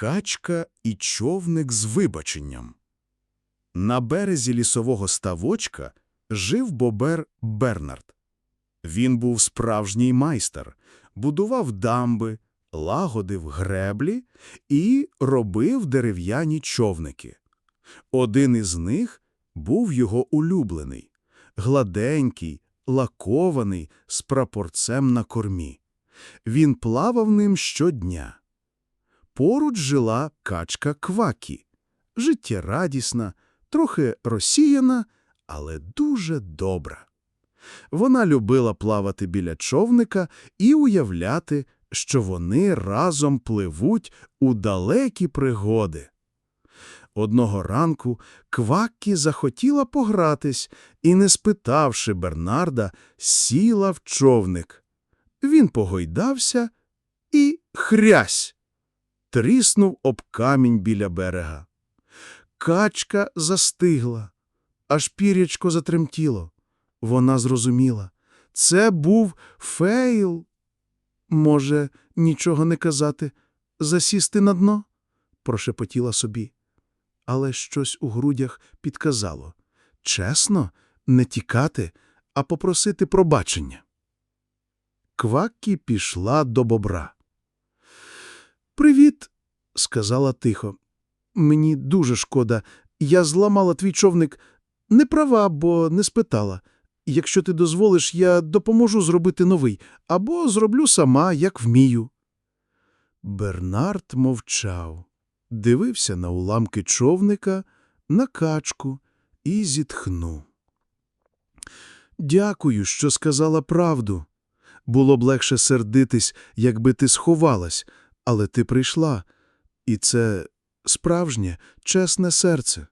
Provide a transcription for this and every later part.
Качка і човник з вибаченням. На березі лісового ставочка жив бобер Бернард. Він був справжній майстер, будував дамби, лагодив греблі і робив дерев'яні човники. Один із них був його улюблений, гладенький, лакований, з прапорцем на кормі. Він плавав ним щодня. Поруч жила качка Квакі, життєрадісна, трохи розсіяна, але дуже добра. Вона любила плавати біля човника і уявляти, що вони разом пливуть у далекі пригоди. Одного ранку Кваккі захотіла погратись і, не спитавши Бернарда, сіла в човник. Він погойдався і хрясь! Тріснув об камінь біля берега. Качка застигла, аж пірячко затремтіло. Вона зрозуміла. Це був фейл. Може, нічого не казати, засісти на дно? прошепотіла собі. Але щось у грудях підказало. Чесно, не тікати, а попросити пробачення. Кваккі пішла до бобра. Привіт, сказала тихо. Мені дуже шкода. Я зламала твій човник. Не права, бо не спитала. Якщо ти дозволиш, я допоможу зробити новий, або зроблю сама, як вмію. Бернард мовчав, дивився на уламки човника, на качку і зітхнув. Дякую, що сказала правду. Було б легше сердитись, якби ти сховалась, але ти прийшла, і це справжнє, чесне серце.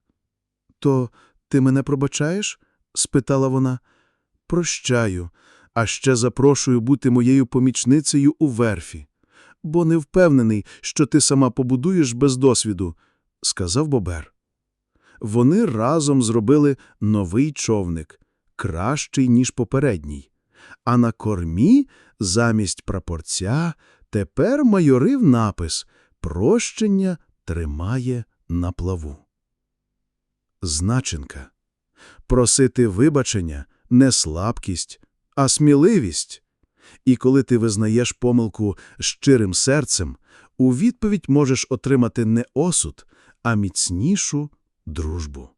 То ти мене пробачаєш? спитала вона. Прощаю, а ще запрошую бути моєю помічницею у верфі, бо не впевнений, що ти сама побудуєш без досвіду, сказав Бобер. Вони разом зробили новий човник, кращий, ніж попередній, а на кормі замість прапорця тепер майорив напис «Прощення тримає на плаву». Значенка. Просити вибачення – не слабкість, а сміливість. І коли ти визнаєш помилку щирим серцем, у відповідь можеш отримати не осуд, а міцнішу дружбу.